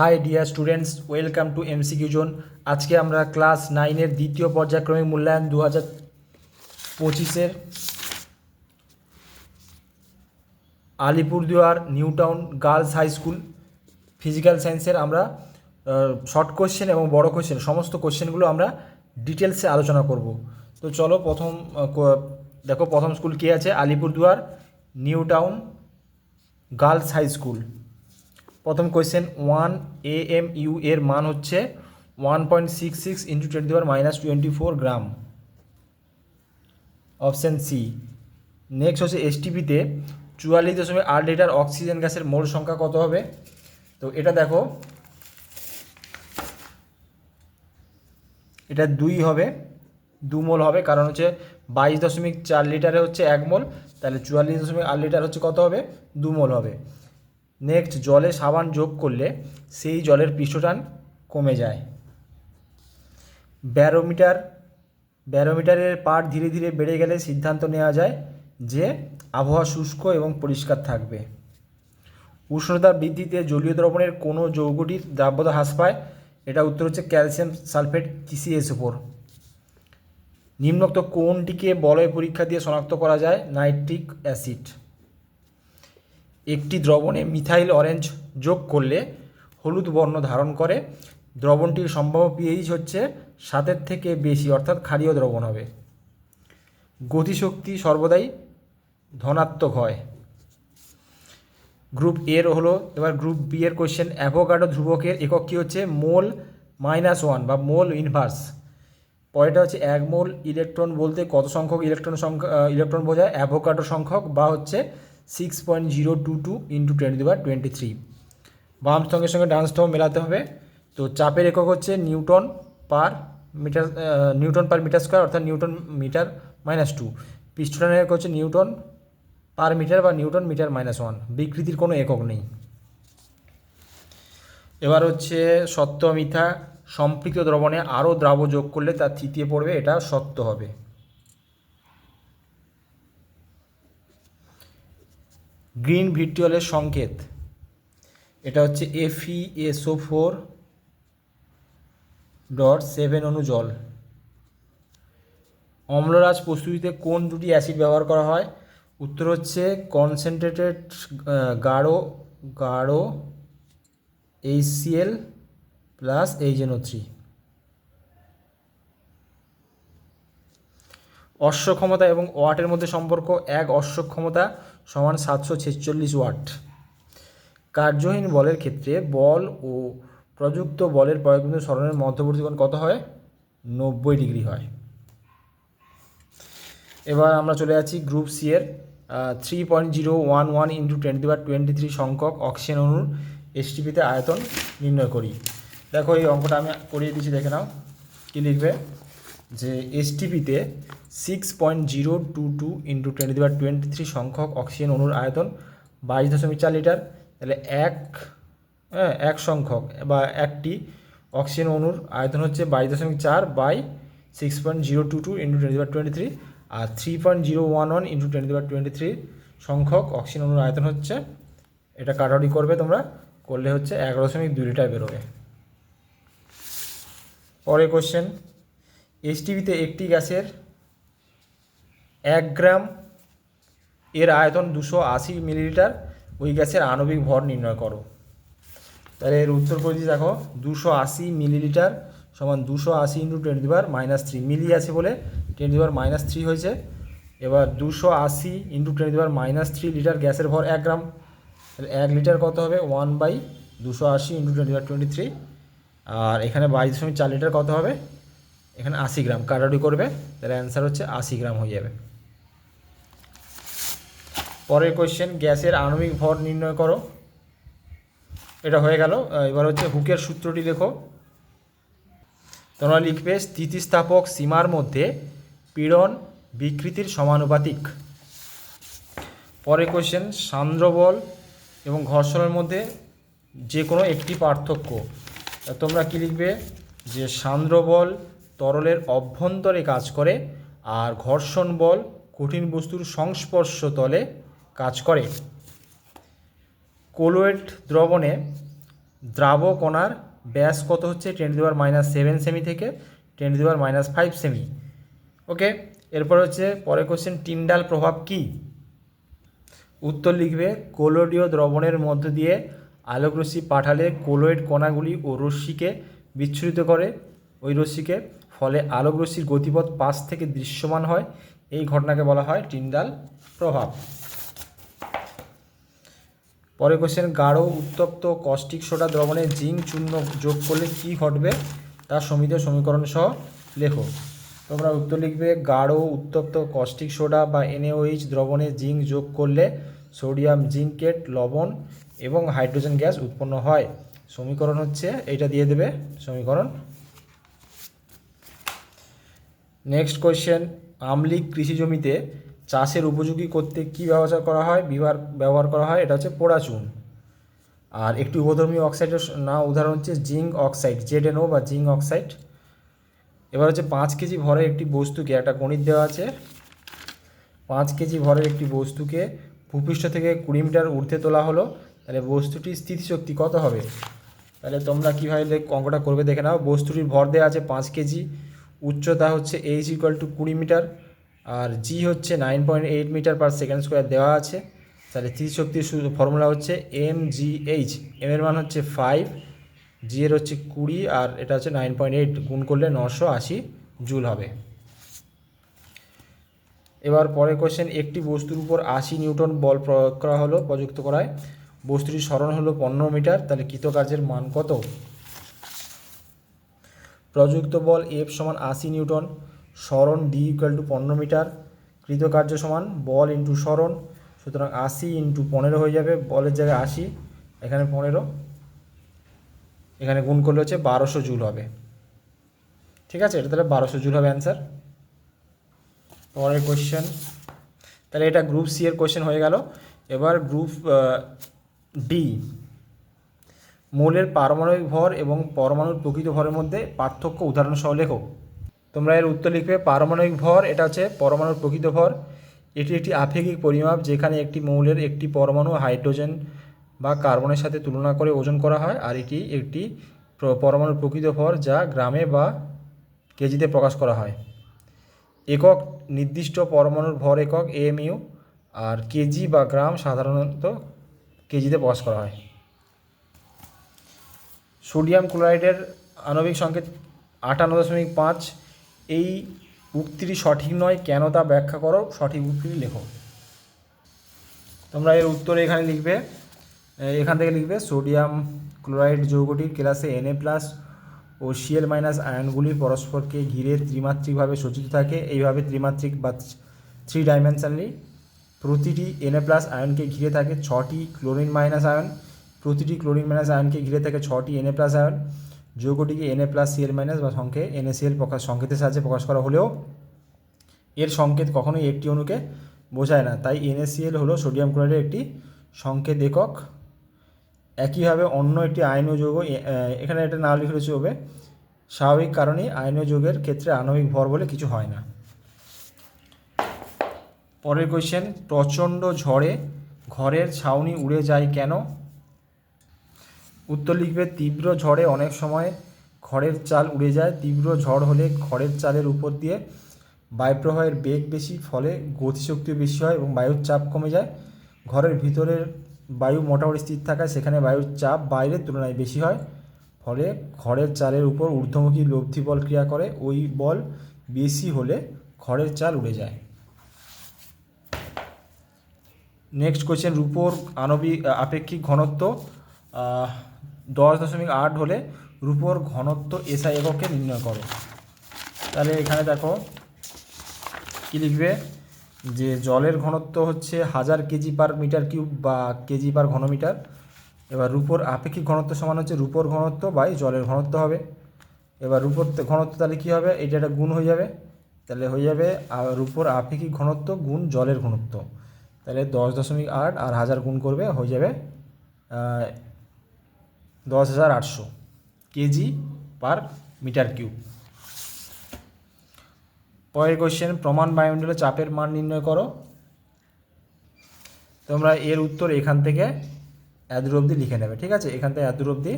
Hi dear students welcome to MCQ zone আজকে আমরা class নাইনের দ্বিতীয় পর্যায়ক্রমিক মূল্যায়ন দু হাজার পঁচিশের Alipurduar, Newtown girls high school physical সায়েন্সের আমরা শর্ট কোশ্চেন এবং বড় কোশ্চেন সমস্ত কোশ্চেনগুলো আমরা ডিটেলসে আলোচনা করব। তো চলো প্রথম দেখো প্রথম স্কুল কী আছে? Alipurduar, Newtown girls high school. প্রথম question one A M U এর মান হচ্ছে one point six six into twenty power minus twenty four gram option C next হচ্ছে এসটিপিতে চুয়াল্লিশ দশমিক আট লিটার অক্সিজেন গ্যাসের মোল সংখ্যা কত হবে? তো এটা দেখো, এটা দুই হবে, দু মোল হবে, কারণ হচ্ছে বাইশ দশমিক চার লিটারে হচ্ছে এক মোল, তাহলে চুয়াল্লিশ দশমিক আট লিটার হচ্ছে কত হবে? দু মোল হবে। নেক্সট জলে সাবান যোগ করলে সেই জলের পৃষ্ঠটান কমে যায়। ব্যারোমিটার, ব্যারোমিটারের পার ধীরে ধীরে বেড়ে গেলে সিদ্ধান্ত নেওয়া যায় যে আবহাওয়া শুষ্ক এবং পরিষ্কার থাকবে। উষ্ণতা বৃদ্ধিতে জলীয় দ্রবণের কোনো যৌগটির দ্রাব্যতা হ্রাস পায়, এটা উত্তর হচ্ছে ক্যালসিয়াম সালফেট টিসিএস ওপর নিম্নোক্ত কোনটিকে বলয় পরীক্ষা দিয়ে শনাক্ত করা যায়? নাইট্রিক অ্যাসিড একটি দ্রবণে মিথাইল অরেঞ্জ যোগ করলে হলুদ বর্ণ ধারণ করে। দ্রবণটির সম্ভাব্য পিএইচ হচ্ছে সাতের থেকে বেশি, অর্থাৎ ক্ষারীয় দ্রবণ হবে। গতিশক্তি সর্বদাই ধনাত্মক হয়। গ্রুপ এর হলো, এবার গ্রুপ বি এর কোয়েশ্চেন অ্যাভোকাডো ধ্রুবকের একক কী হচ্ছে? মোল মাইনাস ওয়ান বা মোল ইনভার্স পরেরটা হচ্ছে এক মোল ইলেকট্রন বলতে কত সংখ্যক ইলেকট্রন সংখ্যা ইলেকট্রন বোঝায়? অ্যাভোকাডো সংখ্যক বা হচ্ছে six point zero two two into twenty বা টোয়েন্টি থ্রি বাম স্তঙ্গের সঙ্গে ডান স্তম্ভ মেলাতে হবে। তো চাপের একক হচ্ছে newton per metre newton per metre square অর্থাৎ নিউটন মিটার মাইনাস টু পৃষ্ঠটানের একক হচ্ছে নিউটন পার মিটার বা নিউটন মিটার মাইনাস ওয়ান বিকৃতির কোনো একক নেই। এবার হচ্ছে সত্য মিথ্যা। সম্পৃক্ত দ্রবণে আরও দ্রাব্য যোগ করলে তার তৃতীয় পড়বে এটা সত্য হবে। গ্রিন ভিট্রিয়লের সংকেত। এটা হচ্ছে এফিএসও ফোর ডট সেভেন অনু জল। অম্লরাজ প্রস্তুতিতে কোন দুটি অ্যাসিড ব্যবহার করা হয়? উত্তর হচ্ছে কনসেন্ট্রেটেড গাঢ় গাঢ় এইচসিএল প্লাস এইচএনও থ্রি অশ্ব ক্ষমতা এবং ওয়াটের মধ্যে সম্পর্ক এক অশ্ব ক্ষমতা সমান সাতশো ছেচল্লিশ ওয়াট। কার্যহীন বলের ক্ষেত্রে বল ও প্রযুক্ত বলের প্রয়োগবিন্দু সরণের মধ্যবর্তী কোণ কত হয়? নব্বই ডিগ্রি হয়। এবার আমরা চলে যাচ্ছি গ্রুপ সি এর three point zero one one into twenty বা টোয়েন্টি থ্রি সংখ্যক অক্সিজেন অণুর এসটিপিতে আয়তন নির্ণয় করি। দেখো এই অঙ্কটা আমি করিয়ে দিচ্ছি, দেখে নাও। কী লিখবে? যে এসটিপিতে six point zero two two into twenty বা টোয়েন্টি থ্রি সংখ্যক অক্সিজেন অণুর আয়তন বাইশ দশমিক চার লিটার তাহলে এক হ্যাঁ এক সংখ্যক, বা একটি অক্সিজেন অণুর আয়তন হচ্ছে বাইশ দশমিক চার by six point zero two two into twenty বা টোয়েন্টি থ্রি আর three point zero one one into twenty বা টোয়েন্টি থ্রি সংখ্যক অক্সিজেন অণুর আয়তন হচ্ছে, এটা কাটারি করবে তোমরা, করলে হচ্ছে এগারো দশমিক দুই লিটার বেরোবে। পরের কোশ্চেন এইচটিভিতে একটি গ্যাসের এক গ্রাম এর আয়তন দুশো আশি মিলিলিটার, ওই গ্যাসের আণবিক ভর নির্ণয় করো। তাহলে এর উত্তর করে দিচ্ছি দেখো, দুশো আশি মিলিলিটার সমান দুশো আশি ইন্টু টোয়েন্টি বার মাইনাস থ্রি। মিলি আছে বলে টোয়েন্টি বার মাইনাস থ্রি হয়েছে। এবার দুশো আশি ইন্টু টোয়েন্টি বার মাইনাস থ্রি লিটার গ্যাসের ভর এক গ্রাম। তাহলে এক লিটার কত হবে? ওয়ান বাই দুশো আশি ইন্টু টোয়েন্টি টোয়েন্টি থ্রি। আর এখানে বাইশ দশমিক চার লিটার কত হবে? এখানে আশি গ্রাম। কাটারি করবে, তাহলে অ্যান্সার হচ্ছে আশি গ্রাম হয়ে যাবে। পরের কোয়েশ্চেন গ্যাসের আণবিক ভর নির্ণয় করো। এটা হয়ে গেল। এবার হচ্ছে হুকের সূত্রটি লেখো। তোমরা লিখবে, স্থিতিস্থাপক সীমার মধ্যে পীড়ন বিকৃতির সমানুপাতিক। পরের কোয়েশ্চেন সান্দ্রবল এবং ঘর্ষণের মধ্যে যে কোনো একটি পার্থক্য। তোমরা কি লিখবে? যে সান্দ্রবল তরলের অভ্যন্তরে কাজ করে আর ঘর্ষণ বল কঠিন বস্তুর সংস্পর্শ তলে কাজ করে। কোলোয়েট দ্রবণে দ্রাবকণার ব্যাস কত হচ্ছে? টেন দেওয়ার মাইনাস সেভেন সেমি থেকে টেন দেওয়ার মাইনাস ফাইভ সেমি ওকে এরপর হচ্ছে পরের কোশ্চেন টিন্ডাল প্রভাব কী? উত্তর লিখবে কোলোডীয় দ্রবণের মধ্য দিয়ে আলোক রশ্মি পাঠালে কোলোয়েড কণাগুলি ও রশ্মিকে বিচ্ছুরিত করে। ওই রশ্মিকে ফলে আলোকরশ্মির গতিপথ পাশ থেকে দৃশ্যমান হয়। এই ঘটনাকে বলা হয় টিন্ডাল প্রভাব। পরে কোশ্চেন গাঢ়, উত্তপ্ত কস্টিক সোডা দ্রবণে জিঙ্ক চূর্ণ যোগ করলে কী ঘটবে? তার সমিত সমীকরণ সহ লেখো। তোমরা উত্তর লিখবে, গাঢ়, উত্তপ্ত কস্টিক সোডা বা এনএওএইচ দ্রবণে জিঙ্ক যোগ করলে সোডিয়াম জিঙ্কেট, লবণ এবং হাইড্রোজেন গ্যাস উৎপন্ন হয়। সমীকরণ হচ্ছে এটা দিয়ে দেবে সমীকরণ নেক্সট কোয়েশ্চেন আমলিক কৃষি জমিতে চাষের উপযোগী করতে কী ব্যবহার করা হয়, বিভার, ব্যবহার করা হয়, এটা হচ্ছে পোড়া চুন। আর একটি উপধর্মী অক্সাইডের না উদাহরণ হচ্ছে জিঙ্ক অক্সাইড জেড জেডেনও বা জিঙ্ক অক্সাইড এবার হচ্ছে পাঁচ কেজি ভরের একটি বস্তুকে, একটা গণিত দেওয়া আছে, পাঁচ কেজি ভরের একটি বস্তুকে ভূপৃষ্ঠ থেকে কুড়ি মিটার ঊর্ধ্বে তোলা হলো, তাহলে বস্তুটির স্থিতিশক্তি কত হবে? তাহলে তোমরা কীভাবে অঙ্কটা করবে দেখে নাও, বস্তুটির ভর দেওয়া আছে পাঁচ কেজি উচ্চতা হচ্ছে এইচ ইকুয়াল টু কুড়ি মিটার, আর জি হচ্ছে nine point eight metre per second square দেওয়া আছে। তাহলে স্থিতিশক্তির ফর্মুলা হচ্ছে এম জি এইচ এম এর মান হচ্ছে ফাইভ জি এর হচ্ছে কুড়ি, আর এটা হচ্ছে নাইন পয়েন্ট এইট গুণ করলে নশো আশি জুল হবে। এবার পরের কোশ্চেন একটি বস্তুর উপর আশি নিউটন বল প্রয়োগ করা হলো, প্রযুক্ত করায়। বস্তুটির স্মরণ হলো পনেরো মিটার, তাহলে কৃতকার্যের মান কত? প্রযুক্ত বল এফ সমান আশি নিউটন, স্মরণ ডি ইকুয়াল টু পনেরো মিটার, কৃতকার্য সমান বল ইন্টু স্মরণ, সুতরাং আশি ইন্টু পনেরো হয়ে যাবে, বলের জায়গায় আশি, এখানে পনেরো, এখানে গুণ করলে হচ্ছে বারোশো জুল হবে। ঠিক আছে? এটা তাহলে বারোশো জুল হবে অ্যান্সার পরের কোশ্চেন তাহলে এটা গ্রুপ সি এর কোশ্চেন হয়ে গেল। এবার গ্রুপ ডি মৌলের পারমাণবিক ভর এবং পরমাণুর প্রকৃত ভরের মধ্যে পার্থক্য উদাহরণ সহ লেখো। তোমরা এর উত্তর লিখবে, পারমাণবিক ভর, এটা হচ্ছে পরমাণুর প্রকৃত ভর। এটি একটি আপেক্ষিক পরিমাপ যেখানে একটি মৌলের একটি পরমাণু হাইড্রোজেন বা কার্বনের সাথে তুলনা করে ওজন করা হয়, আর এটি একটি প্র- পরমাণুর প্রকৃত ভর যা গ্রামে বা কেজিতে প্রকাশ করা হয়। একক নির্দিষ্ট পরমাণুর ভর একক এএমইউ আর কেজি বা গ্রাম সাধারণত কেজিতে প্রকাশ করা হয়। সোডিয়াম ক্লোরাইডের আণবিক সংকেত আটান্ন দশমিক পাঁচ। এই উক্তিটি সঠিক নয়, কেন তা ব্যাখ্যা করো, সঠিক উক্তিটি লেখো। তোমরা এর উত্তরে এখানে লিখবে। এখান থেকে লিখবে, সোডিয়াম ক্লোরাইড যৌগটির ক্লাসে এনএ প্লাস ও সিএল মাইনাস আয়নগুলি পরস্পরকে ঘিরে ত্রিমাত্রিকভাবে সজ্জিত থাকে। এইভাবে ত্রিমাত্রিক বা থ্রি ডাইমেনশনালি প্রতিটি এনএ প্লাস আয়নকে ঘিরে থাকে। ছটি ক্লোরিন মাইনাস আয়ন। প্রতিটি ক্লোরিন মাইনাস আয়নকে ঘিরে থাকে ছটি এনএ প্লাস আয়ন যৌগটিকে এনএ প্লাস সিএল মাইনাস বা সংখ্যে এনএসিএল প্রকাশ সংকেতের সাহায্যে প্রকাশ করা হলেও এর সংকেত কখনোই একটি অণুকে বোঝায় না। তাই এনএসিএল হলো সোডিয়াম ক্লোরাইডের একটি সংকেত একক। একইভাবে অন্য একটি আয়নীয় যৌগ এখানে এটা না লিখলে চলবে স্বাভাবিক কারণেই আয়নীয় যৌগের ক্ষেত্রে আণবিক ভর বলে কিছু হয় না। পরের কোয়েশ্চেন প্রচণ্ড ঝড়ে ঘরের ছাউনি উড়ে যায় কেন? উত্তর লিখবে, তীব্র ঝড়ে অনেক সময় খড়ের চাল উড়ে যায়। তীব্র ঝড় হলে খড়ের চালের উপর দিয়ে বায়ুপ্রবাহের বেগ বেশি, ফলে গতিশক্তিও বেশি হয় এবং বায়ুর চাপ কমে যায়। ঘরের ভিতরের বায়ু মোটামুটি স্থির থাকায় সেখানে বায়ুর চাপ বাইরের তুলনায় বেশি হয়, ফলে খড়ের চালের উপর ঊর্ধ্বমুখী লব্ধি বল ক্রিয়া করে। ওই বল বেশি হলে খড়ের চাল উড়ে যায়। নেক্সট কোয়েশ্চেন রূপোর আণবিক আপেক্ষিক ঘনত্ব দশ দশমিক আট হলে রূপোর ঘনত্ব এসআই এককে নির্ণয় করো। তাহলে এখানে দেখো কী লিখবে? যে জলের ঘনত্ব হচ্ছে হাজার কেজি পার মিটার কিউব বা কেজি পার ঘনমিটার। এবার রূপোর আপেক্ষিক ঘনত্ব সমান হচ্ছে রূপোর ঘনত্ব বাই জলের ঘনত্ব হবে। এবার রূপোর ঘনত্ব তাহলে কী হবে? এটা একটা গুণ হয়ে যাবে। তাহলে হয়ে যাবে রূপোর আপেক্ষিক ঘনত্ব গুণ জলের ঘনত্ব। তাহলে দশ দশমিক আট আর হাজার গুণ করবে, হয়ে যাবে দশ হাজার আটশো কেজি পার মিটার কিউব। পরের কোশ্চেন প্রমাণ বায়ুমণ্ডলে চাপের মান নির্ণয় করো। তোমরা এর উত্তর এখান থেকে এত দূর অবধি লিখে নেবে, ঠিক আছে? এখান থেকে এত দূর অবধি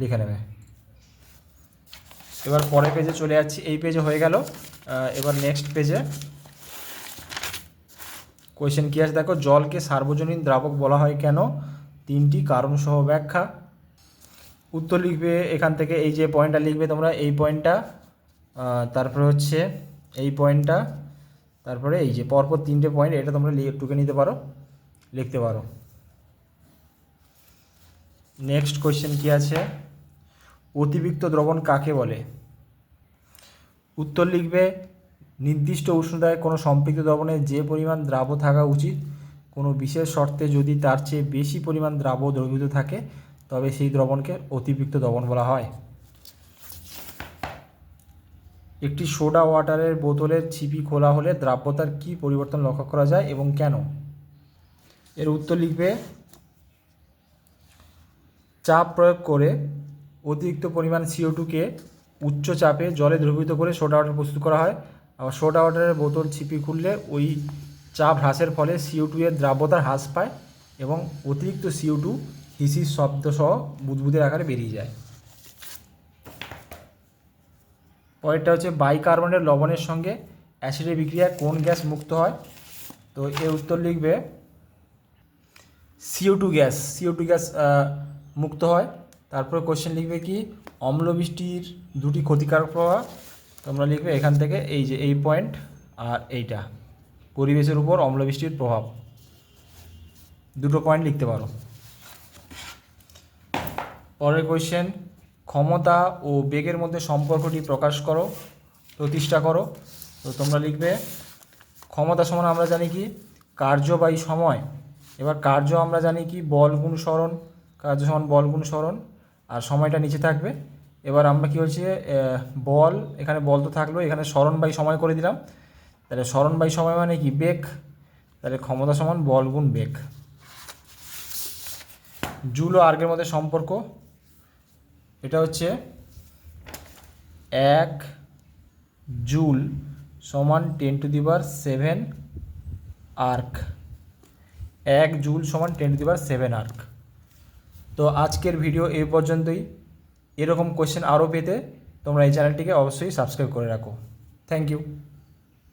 লিখে নেবে। এবার পরের পেজে চলে যাচ্ছি। এই পেজে হয়ে গেল। এবার নেক্সট পেজে কোয়েশ্চেন কি আছে? দেখো, জলকে সার্বজনীন দ্রাবক বলা হয় কেন? তিনটি কারণ সহ ব্যাখ্যা। উত্তর লিখবে এখান থেকে এই যে পয়েন্টটা লিখবে তোমরা, এই পয়েন্টটা তারপরে হচ্ছে এই পয়েন্টটা তারপরে এই যে পরপর তিনটে পয়েন্ট এটা তোমরা টুকে নিতে পারো, লিখতে পারো। নেক্সট কোয়েশ্চেন কি আছে? অতিরিক্ত দ্রবণ কাকে বলে? উত্তর লিখবে, নির্দিষ্ট উষ্ণতায় কোনো সম্পৃক্ত দ্রবণে যে পরিমাণ দ্রাব থাকা উচিত কোনো বিশেষ শর্তে যদি তার চেয়ে বেশি পরিমাণ দ্রাব দ্রবীভূত থাকে, তবে সেই দ্রবণকে অতিরিক্ত দ্রবণ বলা হয়। একটি সোডা ওয়াটারের বোতলের ছিপি খোলা হলে দ্রাব্যতার কী পরিবর্তন লক্ষ্য করা যায় এবং কেন? এর উত্তর লিখবে, চাপ প্রয়োগ করে অতিরিক্ত পরিমাণ সিও টুকে উচ্চ চাপে জলে দ্রবীভূত করে সোডা ওয়াটার প্রস্তুত করা হয়। আবার সোডা ওয়াটারের বোতল ছিপি খুললে ওই চাপ হ্রাসের ফলে সিও টু এর দ্রাব্যতা হ্রাস পায় এবং অতিরিক্ত সিও টু হিসির শব্দ সহ বুদবুদের আকারে বেরিয়ে যায়। পরেরটা হচ্ছে বাইকার্বনেট লবণের সঙ্গে অ্যাসিডের বিক্রিয়ায় কোন গ্যাস মুক্ত হয়? তো এর উত্তর লিখবে CO two gas. CO two gas মুক্ত হয়। তারপরে কোশ্চেন লিখবে কি? অম্ল বৃষ্টির দুটি ক্ষতিকারক প্রভাব। তোমরা লিখবে এখান থেকে এই যে, এই পয়েন্ট আর এইটা। পরিবেশের উপর অম্ল বৃষ্টির প্রভাব। দুটো পয়েন্ট লিখতে পারো। পরের কোয়েশ্চেন ক্ষমতা ও বেগের মধ্যে সম্পর্কটি প্রকাশ করো, প্রতিষ্ঠা করো। তো তোমরা লিখবে, ক্ষমতা সমান আমরা জানি কি? কার্য বাই সময়। এবার কার্য আমরা জানি কি? বল গুণ স্মরণ। কার্য সমান বল গুণ স্মরণ। আর সময়টা নিচে থাকবে। এবার আমরা কি হচ্ছে বল, এখানে বল তো থাকল। এখানে সরণ বাই সময় করে দিলাম। তাহলে সরণ বাই সময় মানে কি? বেগ। তাহলে ক্ষমতা সমান বল গুণ বেগ। জুল ও আর্গের মধ্যে সম্পর্ক। এটা হচ্ছে এক জুল সমান ten to the power seven erg. এক জুল সমান ten to the power seven erg. তো আজকের ভিডিও এই পর্যন্তই। এরকম কোয়েশ্চেন আরও পেতে তোমরা এই চ্যানেলটিকে অবশ্যই সাবস্ক্রাইব করে রাখো। Thank you